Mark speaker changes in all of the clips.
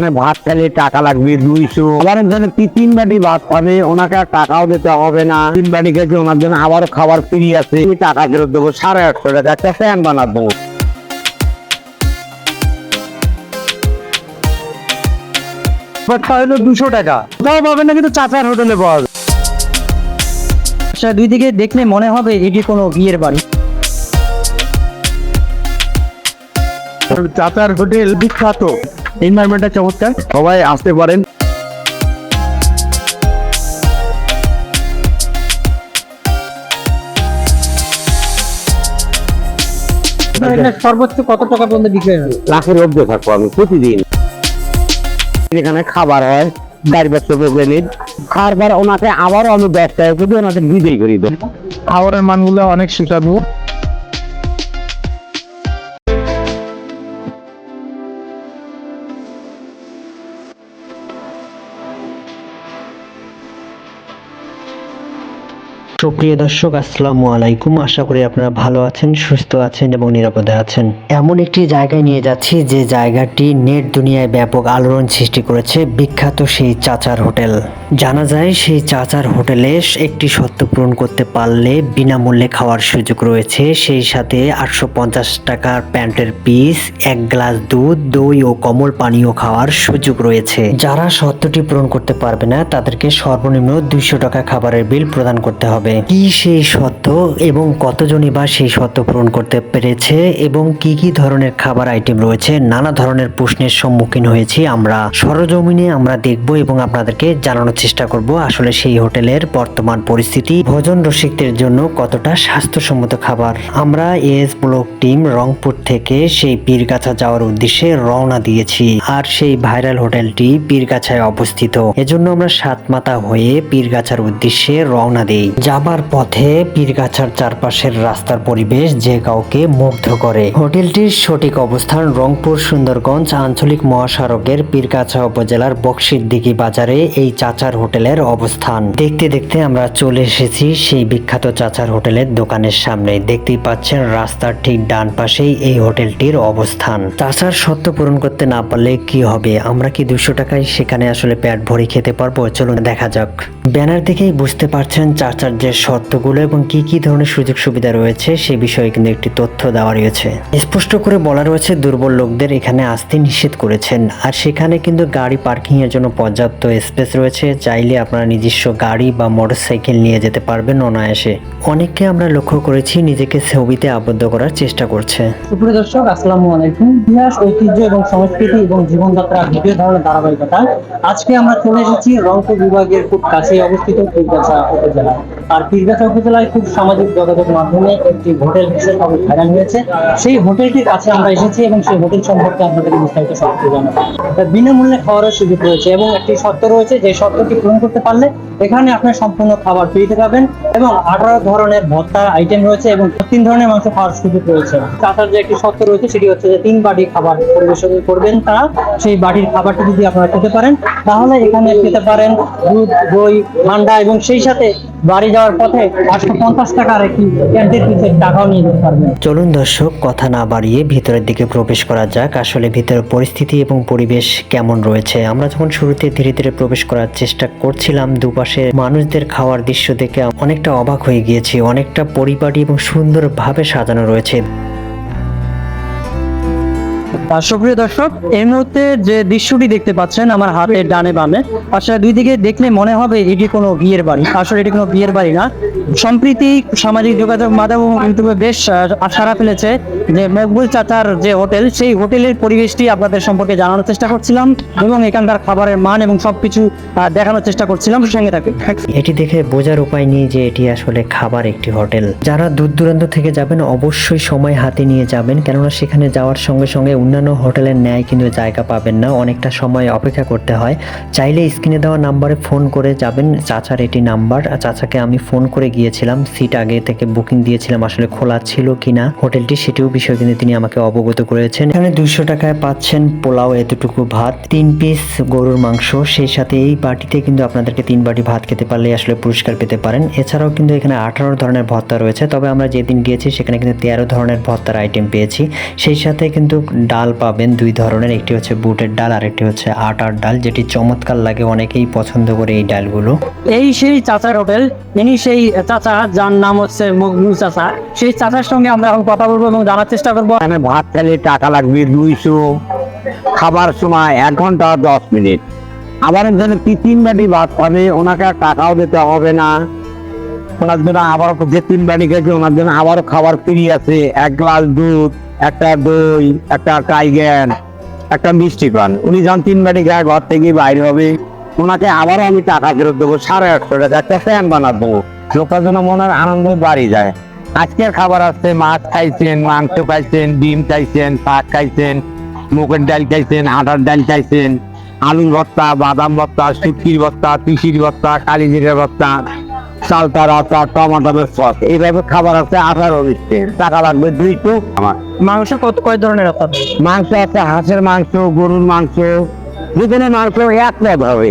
Speaker 1: মানে ভাত খেলে টাকা লাগবে দুইশো। আবার একজনে তিন বাটি ভাত খাবে ওনাকে আর টাকাও দিতে হবে না। তিন বাটি খেয়েছে ওনার জন্য আবারও খাবার ফ্রি আছে। টাকা ফেরত দেবো সাড়ে আটশো টাকা একটা ফ্যান বানাবো।
Speaker 2: বাটটা হলো দুশো টাকা। তাও পাবেন না কিন্তু চাচার হোটেলে পাওয়া যায় আচ্ছা দুই দিকে দেখলে মনে হবে এটি কোনো বিয়ের বাড়ি।
Speaker 1: চাচার হোটেল বিখ্যাত। এনভায়রনমেন্টটা চমৎকার। সবাই আসতে পারেন।
Speaker 2: সর্বোচ্চ কত টাকা পর্যন্ত বিক্রি হয়
Speaker 1: লাখের অব্দে থাকব আমি প্রতিদিন। এখানে খাবার হয় গাড়ি ব্যবসা প্রবলেমের খাবার ওনাকে আবারও আমি ব্যবসায় করি ওনাকে বিদায় করি। দেবো
Speaker 3: খাবারের মানগুলো অনেক সুস্বাদু।
Speaker 4: সুপ্রিয় দর্শক, আসসালামু আলাইকুম। আশা করি আপনারা ভালো আছেন, সুস্থ আছেন এবং নিরাপদে আছেন। এমন একটি জায়গায় নিয়ে যাচ্ছি যে জায়গাটি নেট দুনিয়ায় ব্যাপক আলোড়ন সৃষ্টি করেছে বিখ্যাত সেই চাচার হোটেল। জানা যায়, সেই চাচার হোটেলে একটি সত্য পূরণ করতে পারলে বিনামূল্যে খাওয়ার সুযোগ রয়েছে। সেই সাথে আটশো পঞ্চাশ টাকার প্যান্টের পিস, এক গ্লাস দুধ, দই ও কমল পানীয় খাওয়ার সুযোগ রয়েছে। যারা সত্যটি পূরণ করতে পারবে না, তাদেরকে সর্বনিম্ন দুইশো টাকা খাবারের বিল প্রদান করতে হবে। কি সেই সত্য এবং কতজনই বা সেই সত্য পূরণ করতে পেরেছে এবং কি কি ধরনের খাবার আইটেম রয়েছে, নানা ধরনের প্রশ্নের সম্মুখীন হয়েছি আমরা। সরজমিনে আমরা দেখব এবং আপনাদেরকে জানানোর চেষ্টা করব আসলে সেই হোটেলের বর্তমান পরিস্থিতি, ভোজন রসিকদের জন্য কতটা স্বাস্থ্যসম্মত খাবার। আমরা এস ব্লক টিম রংপুর থেকে সেই পীরগাছা যাওয়ার উদ্দেশ্যে রওনা দিয়েছি আর সেই ভাইরাল হোটেলটি পীরগাছায় অবস্থিত। এজন্য আমরা সাত সাতমাতা হয়ে পীরগাছার উদ্দেশ্যে রওনা দেই। যাবার পথে পীরগাছার চারপাশের রাস্তার পরিবেশ যে কাউকে মুগ্ধ করে। হোটেলটির সঠিক অবস্থান রংপুর, সুন্দরগঞ্জ আঞ্চলিক মহাসড়কের পীরগাছা উপজেলার বক্সিরদিঘি বাজারে এই চাচার হোটেলের অবস্থান। দেখতে দেখতে আমরা চলে এসেছি সেই বিখ্যাত চাচার হোটেলের দোকানের সামনে। দেখতেই পাচ্ছেন রাস্তার ঠিক ডান পাশেই এই হোটেলটির অবস্থান। চাচার সত্য পূরণ করতে না পারলে কি হবে? আমরা কি দুশো টাকায় সেখানে আসলে পেট ভরে খেতে পারব? চলুন দেখা যাক। ব্যানার দেখেই বুঝতে পারছেন চাচার যে শর্তগুলো এবং কি কি ধরনের সুযোগ সুবিধা রয়েছে সে বিষয়ে কিন্তু একটি তথ্য দেওয়া রয়েছে। স্পষ্ট করে বলা রয়েছে, দুর্বল লোকদের এখানে আসতে নিষেধ করেছেন। আর সেখানে কিন্তু গাড়ি পার্কিং এর জন্য পর্যাপ্ত স্পেস রয়েছে। চাইলে আপনারা নিজস্ব গাড়ি বা মোটরসাইকেল নিয়ে যেতে পারবেন অনায়াসে। অনেককে আমরা লক্ষ্য করেছি নিজেকে ছবিতে আবদ্ধ করার চেষ্টা করছে।
Speaker 2: সুপ্রিয় দর্শক, আসসালামু আলাইকুম। ইতিহাস, ঐতিহ্য এবং সংস্কৃতি এবং জীবনযাত্রা ভিডিও ধরনের ধারাবাহিকতা। আজকে আমরা চলে এসেছি রংপুর বিভাগের খুব কাছে অবস্থিত উপজেলা আর পীরগাছা উপজেলায় খুব সামাজিক যোগাযোগ মাধ্যমে একটি হোটেল বিশেষভাবে ভাইরাল হয়েছে। সেই হোটেলটির কাছে আমরা এসেছি এবং সেই হোটেল সম্পর্কে আপনাদের বিস্তারিত কিছু জানাব। বিনামূল্যে খাওয়ারও সুযোগ রয়েছে এবং একটি শর্ত রয়েছে যে শর্তটি পূরণ করতে পারলে এখানে আপনার সম্পূর্ণ খাবার ফ্রিতে পাবেন এবং আঠারো ধরনের ভর্তা আইটেম রয়েছে এবং তিন ধরনের মাংস খাওয়ার সুযোগ রয়েছে। চাচার যে একটি শর্ত রয়েছে সেটি হচ্ছে যে তিন বাটি খাবার পরিবেশন করবেন তারা। সেই বাটির খাবারটি যদি আপনারা খেতে পারেন, তাহলে এখানে খেতে পারেন দুধ, দই, ঠান্ডা এবং সেই সাথে বাড়ি যাওয়ার পথে পঞ্চাশ টাকার একটি ক্যান্টিন টাকাও নিয়ে যেতে পারবেন
Speaker 4: চলুন দর্শক, কথা না বাড়িয়ে ভিতরের দিকে প্রবেশ করা যাক। আসলে ভিতরের পরিস্থিতি এবং পরিবেশ কেমন রয়েছে? আমরা যখন শুরুতে ধীরে ধীরে প্রবেশ করার চেষ্টা করছিলাম, দুপাশে মানুষদের খাওয়ার দৃশ্য দেখে অনেকটা অবাক হয়ে গিয়েছি। অনেকটা পরিপাটি এবং সুন্দরভাবে সাজানো রয়েছে।
Speaker 2: সুপ্রিয় দর্শক এই মুহূর্তে যে দৃশ্যটি দেখতে পাচ্ছেন আমার হাতের ডানে বামে আসলে দুই দিকে দেখলে মনে হবে এটি কোনো বিয়ের বাড়ি। আসলে এটি কোনো বিয়ের বাড়ি না। সম্প্রীতি সামাজিক যোগাযোগ মাধ্যম ইউটিউবে বেশ সাড়া ফেলেছে যে মকবুল চাচার যে হোটেল সেই হোটেলের পরিবেশটি আপনাদের সম্পর্কে জানানোর চেষ্টা করছিলাম এবং এখানকার খাবারের মান এবং সবকিছু আহ, দেখানোর চেষ্টা করছিলাম। সঙ্গে থাকে
Speaker 4: এটি দেখে বোঝার উপায় নেই যে এটি আসলে খাবার একটি হোটেল। যারা দূর দূরান্ত থেকে যাবেন অবশ্যই সময় হাতে নিয়ে যাবেন। কেননা সেখানে যাওয়ার সঙ্গে সঙ্গে অন্যান্য হোটেলের ন্যায় কিন্তু জায়গা পাবেন না, অনেকটা সময় অপেক্ষা করতে হয়। চাইলে স্ক্রিনে দেওয়া নাম্বারে ফোন করে যাবেন, চাচার এটি নাম্বার। চাচাকে আমি ফোন করে গিয়েছিলাম, সিট আগে থেকে বুকিং দিয়েছিলাম, আসলে খোলা ছিল কিনা। হোটেলটি সেটিও বিষয় কিন্তু তিনি আমাকে অবগত করেছেন। এখানে দুইশো টাকায় পাচ্ছেন পোলাও, এতটুকু ভাত, তিন পিস গরুর মাংস। সেই সাথে এই বাটিতে কিন্তু আপনাদেরকে তিন বাটি ভাত খেতে পারলে আসলে পুরস্কার পেতে পারেন। এছাড়াও কিন্তু এখানে আঠারো ধরনের ভর্তা রয়েছে, তবে আমরা যেদিন গিয়েছি সেখানে কিন্তু তেরো ধরনের ভর্তার আইটেম পেয়েছি। সেই সাথে কিন্তু ডাল ডাল পাবেন দুই ধরনের একটি হচ্ছে বুটের ডাল আর একটি হচ্ছে আটার ডাল যেটি চমৎকার লাগে অনেকেই পছন্দ করে এই ডালগুলো।
Speaker 2: এই সেই চাচার হোটেল ইনি সেই চাচা যার নাম হচ্ছে মগনু চাচা। সেই চাচার সঙ্গে আমরা এখন কথা বলব এবং জানার চেষ্টা করব।
Speaker 1: ভাত খেলে টাকা লাগবে দুইশো খাবার সময় এক ঘণ্টা দশ মিনিট। আবার এখানে কি তিন বাটি ভাত পাবে ওনাকে আর টাকাও দিতে হবে না। ওনার জন্য আবার যে তিন বাটি খেয়েছে ওনার জন্য আবারও খাবার ফ্রি আছে। এক গ্লাস দুধ, একটা দই, একটা টাইগ্যান একটা মিষ্টি পান। উনি যখন তিন বাটি গায়ে ঘর থেকে বাইরে হবে। ওনাকে আবারও আমি টাকা ফেরত দেবো, সাড়ে আটশো টাকা, একটা ফ্যান বানাবো। লোকের জন্য মনের আনন্দ বাড়ি যায়। আজকের খাবার আসছে মাছ খাইছেন, মাংস খাইছেন, ডিম খাইছেন, শাক খাইছেন, মুগের ডাল খাইছেন, আটার ডাল খাইছেন, আলুর ভর্তা, বাদাম ভর্তা, শুটকির ভর্তা, তিসির ভর্তা কালি জিরের ভর্তা। চালতা রাতা টমাটো সস এইভাবে খাবার আছে আঠারো দিচ্ছে টাকা লাগবে দুইশো আমার
Speaker 2: মাংস কত কয় ধরনের
Speaker 1: মাংস আছে হাঁসের মাংস গরুর মাংস যেখানে মাংস এক হবে।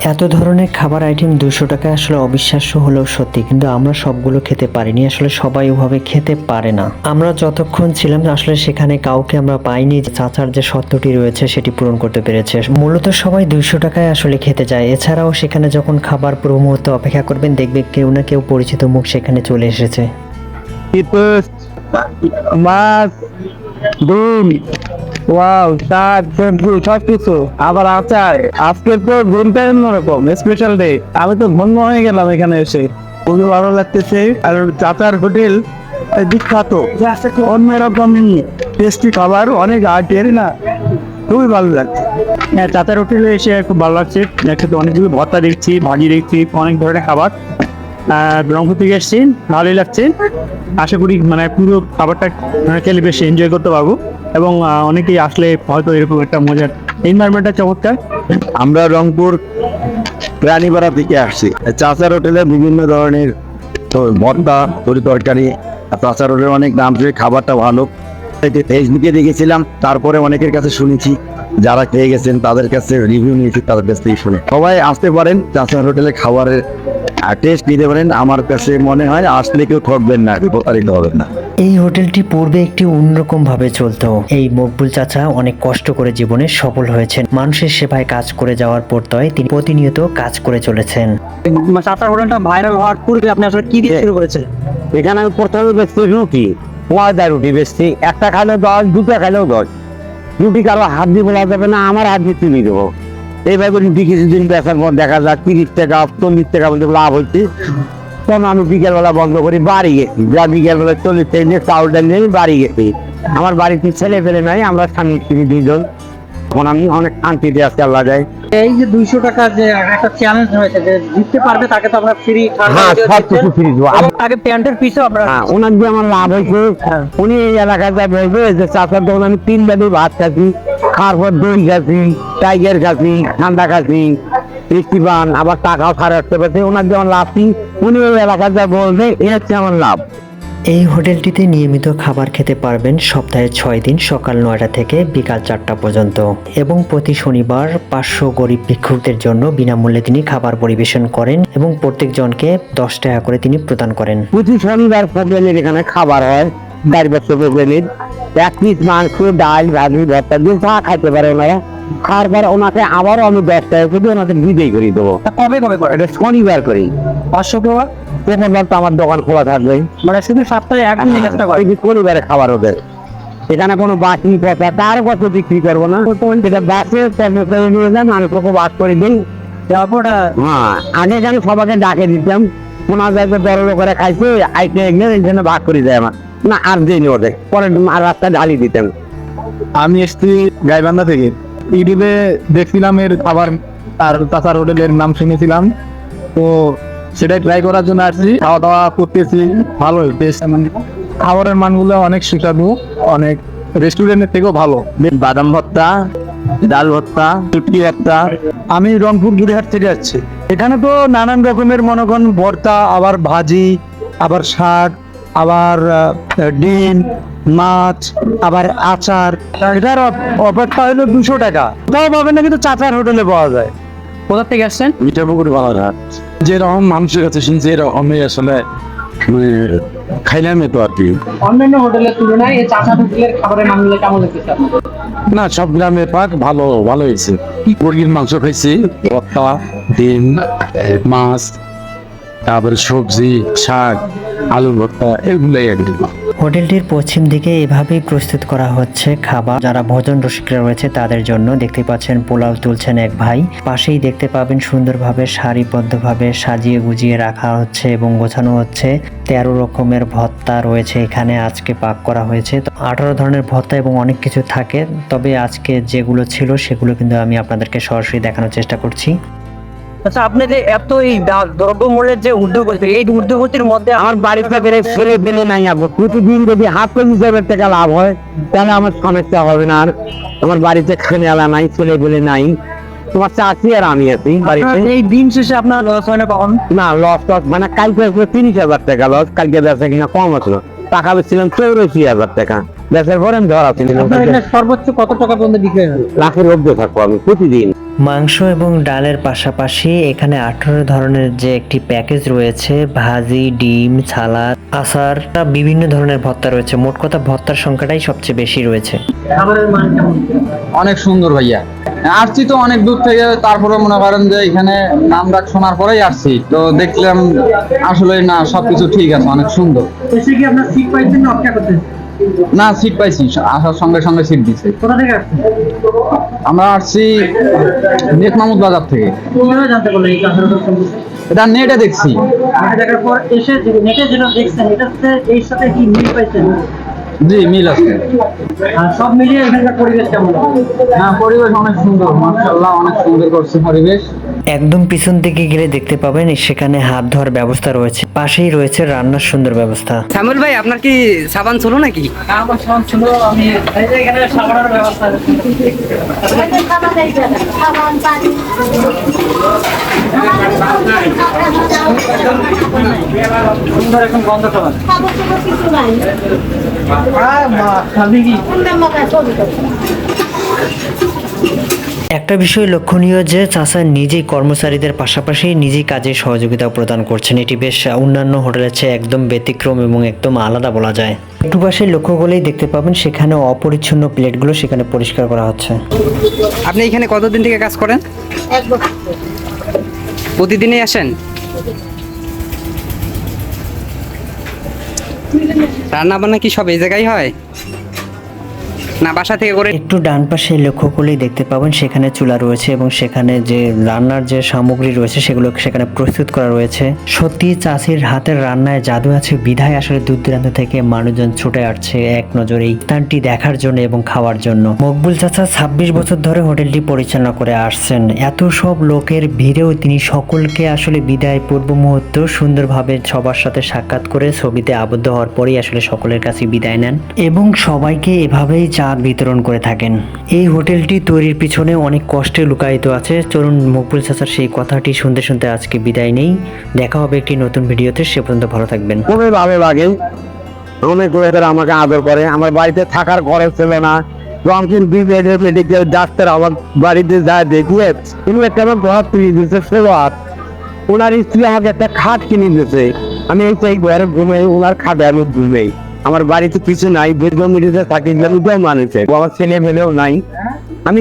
Speaker 4: এত ধরনের খাবার আইটেম দুশো টাকা আসলে অবিশ্বাস্য হলেও সত্যি কিন্তু আমরা সবগুলো খেতে পারিনি আসলে সবাই ওভাবে খেতে পারে না। আমরা যতক্ষণ ছিলাম আসলে সেখানে কাউকে আমরা পাইনি চাচার যে সত্যটি রয়েছে সেটি পূরণ করতে পেরেছে। মূলত সবাই দুইশো টাকায় আসলে খেতে যায়। এছাড়াও সেখানে যখন খাবার পুরো মুহূর্তে অপেক্ষা করবেন দেখবে কেউ না কেউ পরিচিত মুখ সেখানে চলে এসেছে।
Speaker 1: মাছ ডিম ওয়াও শাক সবজি সব কিছু। আবার আচার। আজকের তো দিনটা অন্যরকম স্পেশাল ডে আমি তো ধন্য হয়ে গেলাম এখানে এসে। খুবই ভালো লাগতেছে। আর চাচার হোটেল বিখ্যাত। অন্যরকম টেস্টি খাবার, অনেক আর্টের না। খুবই ভালো লাগছে। হ্যাঁ চাচার হোটেলে এসে খুব ভালো লাগছে। একসাথে অনেকগুলো ভর্তা দেখছি, ভাজি দেখছি, অনেক ধরনের খাবার। আর রংপুর থেকে এসেছি, ভালোই লাগছে। আশা করি মানে পুরো খাবারটা মানে খেলে বেশ এনজয় করতে পারব। এবং অনেকেই আসলে হয়তো এরকম একটা মজার এনভায়রনমেন্টটা চমৎকার। আমরা রংপুর প্রাণীপাড়া থেকে আসছি। চাচার হোটেলে বিভিন্ন ধরনের ভর্তা তরি তরকারি চাচার হোটেলে অনেক দাম দিয়ে খাবারটা ভালো। ফেসবুকে দেখেছিলাম, তারপরে অনেকের কাছে শুনেছি, যারা খেয়ে গেছেন, তাদের কাছে রিভিউ নিয়েছি, তাদের কাছ থেকে শুনে। সবাই আসতে পারেন, চাচার হোটেলে খাবারের টেস্ট নিতে পারেন। আমার কাছে মনে হয়, আসলে কেউ ঠকবেন না প্রতারিত হবেন না।
Speaker 4: এই হোটেলটি পূর্বে একটি অন্যরকম ভাবে চলতো। এই মকবুল চাচা অনেক কষ্ট করে জীবনে সফল হয়েছেন। মানুষের সেবায় কাজ করে যাওয়ার পরতয় তিনি প্রতিনিয়ত কাজ করে চলেছেন।
Speaker 2: চাচার হোটেলটা ভাইরাল হওয়ার পূর্বে আপনি আসলে কি দিয়ে শুরু করেছেন?
Speaker 1: এখানে আমি প্রথমে বেচতে রুটি ময়দা রুটি বেচছি। একটা খাইলে দশ দুটো খাইলেও দশ। রুটি কারও হাত দিয়ে বলা যাবে না আমার হাত দিয়ে তুলে দেবো। এইভাবে রুটি কিছুদিন বেচার পর দেখা যায় তিরিশ টাকা চল্লিশ টাকা মধ্যে লাভ হচ্ছে। তখন আমি বিকেলবেলা বন্ধ করি বাড়ি গেছি যা বিকেলবেলা চল্লিশ টাকা নিয়ে চাউলটা নিয়ে আমি বাড়ি গেছি আমার বাড়িতে ছেলে ফেলে নাই আমরা স্বামী স্ত্রী দুজন এখন আমি অনেক শান্তিতে আছি আল্লাহ যায়।
Speaker 2: এই যে দুইশো টাকা যে একটা চ্যালেঞ্জ হয়েছে যে জিততে পারবে তাকে তো আমরা ফ্রি
Speaker 1: হ্যাঁ সব কিছু ফ্রি দেবো।
Speaker 2: আগে প্যান্টের পিছু আমরা
Speaker 1: হ্যাঁ ওনার যে আমার লাভ হয়েছে। উনি এই এলাকায় যা বলবে যে চাষার দোকান আমি তিন বেদি ভাত খাচ্ছি খাওয়ার পর দই খাচ্ছি টাইগার খাচ্ছি ঠান্ডা খাচ্ছি মিষ্টি পান আবার টাকাও সাড়ে আটশো পেয়েছে ওনার যেমন লাভ কি উনি ওই এলাকায় যা বলবে এই হচ্ছে আমার লাভ।
Speaker 4: এই হোটেলটিতে নিয়মিত খাবার খেতে পারবেন সপ্তাহে ছয় দিন সকাল নয়টা থেকে বিকাল চারটা পর্যন্ত। এবং প্রতি শনিবার পাঁচশো গরিব ভিক্ষুকদের জন্য বিনামূল্যে তিনি খাবার পরিবেশন করেন এবং প্রত্যেকজনকে দশ টাকা করে তিনি প্রদান করেন।
Speaker 1: প্রতি শনিবার প্রোগ্রামের এখানে খাবার হয় বছর প্রোগ্রামের এক পিস মাংস ডাল ভাজি ভর্তা দিয়ে চা খাইতে পারে ওনারা। খাওয়ার পর ওনাকে আবারও আমি দশ টাকা করে ওনাকে বিদায় করে দেবো।
Speaker 2: কবে কবে করে
Speaker 1: এটা শনিবার করি। শনিবার তো আমার দোকান খোলা থাকবে।
Speaker 2: মানে শুধু সপ্তাহে একদিন চেষ্টা করে
Speaker 1: পরিবারে খাবার ওদের। এখানে কোনো বাসি তার কত বিক্রি করব না? বাসে নিয়ে যান আমি তোকে বাস করে দিই।
Speaker 2: তারপর
Speaker 1: হ্যাঁ আগে যেন সবাইকে ডাকে দিতাম ওনার যাইতে বড় লোকেরা খাইছে এই জন্য ভাগ করে দেয় আমার। না আর দিইনি ওদের। পরে আর রাস্তা ঢালি দিতাম।
Speaker 3: আমি এসছি গাইবান্ধা থেকে। ইউটিউবে দেখছিলাম এর খাবার আর চাচার হোটেলের নাম শুনেছিলাম। তো সেটাই ট্রাই করার জন্য আসছি খাওয়া দাওয়া করতেছি ভালো টেস্ট মানে খাবারের মানগুলো অনেক সুস্বাদু অনেক রেস্টুরেন্টের থেকেও ভালো।
Speaker 1: বাদাম ভর্তা ডাল ভর্তা চুটকি একটা
Speaker 3: আমি রংপুর গিরিহাট থেকে যাচ্ছি এখানে তো নানান রকমের মনে করেন ভর্তা আবার ভাজি আবার শাক আবার ডিম মাছ আবার আচার। এটার অপ- অপেক্ষা হলো দুশো টাকা। তাও পাবেন না কিন্তু চাচার হোটেলে পাওয়া যায়।
Speaker 2: কোথা থেকে আসছেন?
Speaker 1: মিঠাপুকুর বালাঘাট
Speaker 3: যেরকম মানুষের কাছে শুনছি এরকমই আসলে মানে খাইলাম তো আর কি।
Speaker 2: অন্যান্য হোটেলের তুলনায় এই চাষাদ হোটেলের খাবারের মানগুলো কেমন
Speaker 3: না সব গ্রামে পাক ভালো ভালো হয়েছে। মুরগির মাংস খাইছি ভর্তা ডিম মাছ। তারপরে সবজি, শাক আলু ভর্তা, এগুলোই আর
Speaker 4: হোটেলটির পশ্চিম দিকে এভাবেই প্রস্তুত করা হচ্ছে খাবার। যারা ভোজন রসিকরা রয়েছে, তাদের জন্য দেখতে পাচ্ছেন পোলাও তুলছেন এক ভাই। পাশেই দেখতে পাবেন সুন্দরভাবে সারিবদ্ধভাবে সাজিয়ে গুজিয়ে রাখা হচ্ছে এবং গোছানো হচ্ছে। তেরো রকমের ভত্তা রয়েছে এখানে, আজকে পাক করা হয়েছে। তো আঠারো ধরনের ভত্তা এবং অনেক কিছু থাকে। তবে আজকে যেগুলো ছিল, সেগুলো কিন্তু আমি আপনাদেরকে সরাসরি দেখানোর চেষ্টা করছি।
Speaker 2: আচ্ছা আপনি যে এত এই দ্রব্যমূল্যের যে এই উদ্যোগতির মধ্যে
Speaker 1: আমার বেলে নাই প্রতিদিন যদি হাফ কেজি হিসাবে টাকা লাভ হয় তাহলে আমার সমস্যা হবে না আর। আমার বাড়িতে খেলে আলা নাই ছেলে বেলে নাই। তোমার চাষি আর আমি আছি বাড়িতে।
Speaker 2: এই দিন শেষে আপনার লস হয় না কখন?
Speaker 1: না লস টস মানে কালকে তিরিশ হাজার টাকা লস কালকে বেচা কিনা কম হতো টাকা বেচছিলাম চৌরাশি হাজার টাকা। বেচার পরে আমি ধরা
Speaker 2: সর্বোচ্চ কত টাকা পর্যন্ত বিক্রি হয়
Speaker 1: লাখের অব্দ থাকব আমি প্রতিদিন।
Speaker 4: মাংস এবং ডালের পাশাপাশি এখানে আঠারো ধরনের যে একটি প্যাকেজ রয়েছে ভাজি ডিম সালাদ আচার বিভিন্ন ধরনের ভর্তা রয়েছে। মোট কথা ভর্তার সংখ্যাটাই সবচেয়ে বেশি রয়েছে।
Speaker 5: অনেক সুন্দর ভাইয়া। আসছি তো অনেক দূর থেকে তারপরে মনে করেন যে এখানে নাম ডাক শোনার পরেই আসছি। তো দেখলাম আসলে না সবকিছু ঠিক আছে অনেক সুন্দর।
Speaker 2: এসে কি আপনার সিট পাইছেন অপেক্ষা করতেন
Speaker 5: না সিট পাইছি। আসার সঙ্গে সঙ্গে সিট দিছে।
Speaker 2: কোথা থেকে আসছেন?
Speaker 5: আমরা আসছি নেক মাহমুদ বাজার থেকে।
Speaker 2: কীভাবে জানতে পারলেন এই সম্পর্কে
Speaker 5: এটা নেটে দেখছি।
Speaker 2: দেখার পর এসে নেটে যেটা দেখছেন সাথে এই সাথে কি মিল পাইছেন?
Speaker 5: জি মিল আছে।
Speaker 2: সব মিলিয়ে এখানকার পরিবেশ কেমন?
Speaker 5: হ্যাঁ পরিবেশ অনেক সুন্দর মার্শাল্লাহ অনেক সুন্দর করছে পরিবেশ।
Speaker 4: একদম পিছন দিকে গেলে দেখতে পাবেন সেখানে হাত ধোয়ার ব্যবস্থা রয়েছে। পাশেই রয়েছে রান্নার সুন্দর ব্যবস্থা
Speaker 6: শ্যামল ভাই আপনার কি সাবান ছিল নাকি
Speaker 2: আমার ছিল আমি এখানে সাবানের ব্যবস্থা আছে।
Speaker 7: সাবান পানি
Speaker 2: সুন্দর এখন বন্ধ খাবার কি
Speaker 4: একটা বিষয় লক্ষণীয় যে চাষা নিজেই কর্মচারীদের পাশাপাশি নিজেই কাজে সহযোগিতা প্রদান করছেন। এটি বেশ অন্যান্য হোটেলের চেয়ে একদম ব্যতিক্রম এবং একদম আলাদা বলা যায়। একটু পাশে লক্ষ্য করলেই দেখতে পাবেন সেখানে অপরিচ্ছন্ন প্লেটগুলো সেখানে পরিষ্কার করা হচ্ছে।
Speaker 6: আপনি এখানে কতদিন থেকে কাজ করেন?
Speaker 7: এক
Speaker 6: প্রতিদিনই আসেন? রান্না বান্না কি সব এই জায়গায় হয়? না, বাসা থেকে করে
Speaker 4: একটু ডান পাশে লক্ষ্য করলেই দেখতে পাবেন সেখানে চুলা রয়েছে এবং সেখানে যে রান্নার যে সামগ্রী রয়েছে সেগুলো সেখানে প্রস্তুত করা রয়েছে। সত্যি চাষির হাতের রান্নায় জাদু আছে, বিধায় আসলে দূর দূরান্ত থেকে মানুষজন ছুটে আসছে এক নজর এই স্থানটি দেখার জন্য এবং খাওয়ার জন্য। মকবুল চাচা ছাব্বিশ বছর ধরে হোটেলটি পরিচালনা করে আসছেন। এত সব লোকের ভিড়েও তিনি সকলকে আসলে বিদায় পূর্ব মুহূর্ত সুন্দরভাবে সবার সাথে সাক্ষাৎ করে ছবিতে আবদ্ধ হওয়ার পরেই আসলে সকলের কাছে বিদায় নেন। এবং সবাইকে এভাবেই চা বিতরণ করে থাকেন। এই হোটেলটি তৈরির পিছনে অনেক কষ্টে লুকায়িত আছে। চলুন মকবুল চাচার সেই কথাটি শুনতে শুনতে আজকে বিদায় নেই। দেখা হবে একটি নতুন ভিডিওতে। সে পর্যন্ত ভালো থাকবেন।
Speaker 1: অনেক ওয়েদার আমাকে আদর করে। আমার বাড়িতে থাকার ঘরে ছেলে না। রংকিন বিবেডের মেডিকেল ডাক্তার আমার বাড়িতে যায় দেখিয়ে কিন্তু একটা আমার ঘর তুলে দিয়েছে সেবার। ওনার স্ত্রী আমাকে একটা খাট কিনে দিয়েছে। আমি এই ঘরে ঘুমাই ওনার খাটে আমি ঘুমাই। আমার বাড়িতে কিছু নাই বেদম মিডিতে থাকি উদয় মানুষে আমার ছেলে মেলেও নাই। আমি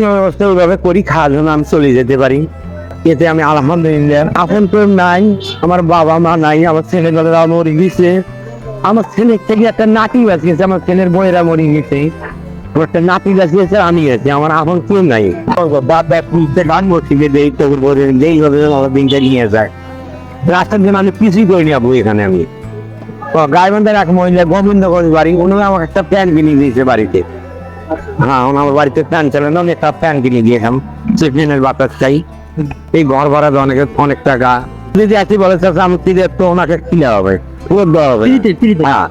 Speaker 1: ওইভাবে করি, খাওয়ার জন্য আমি চলে যেতে পারি। এতে আমি আলহামদুলিল্লাহ, এখন তো নাই, আমার বাবা মা নাই, আমার ছেলেমেয়েরা মরে গেছে। আমার ছেলের থেকে একটা নাতি বাঁচিয়েছে, আমার ছেলের বইয়েরা মরে গেছে। একটা নাতি আমি গেছি আমার এখন কেউ নাই। বাবা পুলিশে গান হবে দিনটা নিয়ে যায়। রাস্তার দিন আমি কিছুই করে যাব এখানে আমি। গাইবান্ধার এক মহিলা গোবিন্দগঞ্জ বাড়ি উনি আমাকে একটা প্যান কিনে দিয়েছে বাড়িতে। হ্যাঁ উনি আমার বাড়িতে চালান আমি একটা প্যান কিনে দিয়েছিলাম বাতাস চাই। এই ঘর ভাড়া অনেক অনেক টাকা। যদি একই বলে চাষ আমি তো ওনাকে কিনে হবে পুরো দেওয়া হবে। হ্যাঁ।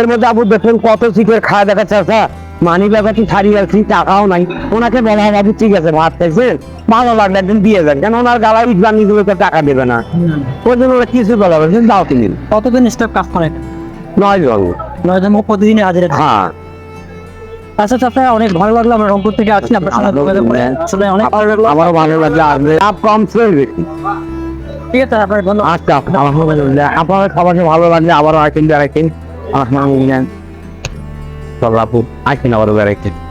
Speaker 1: এর মধ্যে আবু দেখেন কত সিপের খাওয়া দেখা চাচা মানি ব্যাপারটি ছাড়িয়ে আসছি টাকাও নাই। ওনাকে বলা হয় ঠিক আছে ভাত খাইছেন ভালো লাগলে একদিন দিয়ে যান। কেন ওনার গালা বানিয়ে দিলে তো টাকা দেবে না। ওই জন্য ওরা কিছু বলা হবে দাও তিনি
Speaker 2: কতদিন স্টাফ কাজ করেন
Speaker 1: নয় জন
Speaker 2: নয় জন প্রতিদিন হাজিরা।
Speaker 1: হ্যাঁ।
Speaker 2: আচ্ছা চাচা অনেক ভালো লাগল। আমরা রংপুর থেকে আসছি আপনার আসলে অনেক ভালো লাগল।
Speaker 1: আমারও ভালো লাগল আর লাভ কম ছিল
Speaker 2: ঠিক আছে আপনার ধন্যবাদ।
Speaker 1: আচ্ছা আলহামদুলিল্লাহ। আপনার খাবারটা ভালো লাগলে আবারও আসেন বেড়াইতে আমার সব আপু আসেন আবারও বেড়াইতে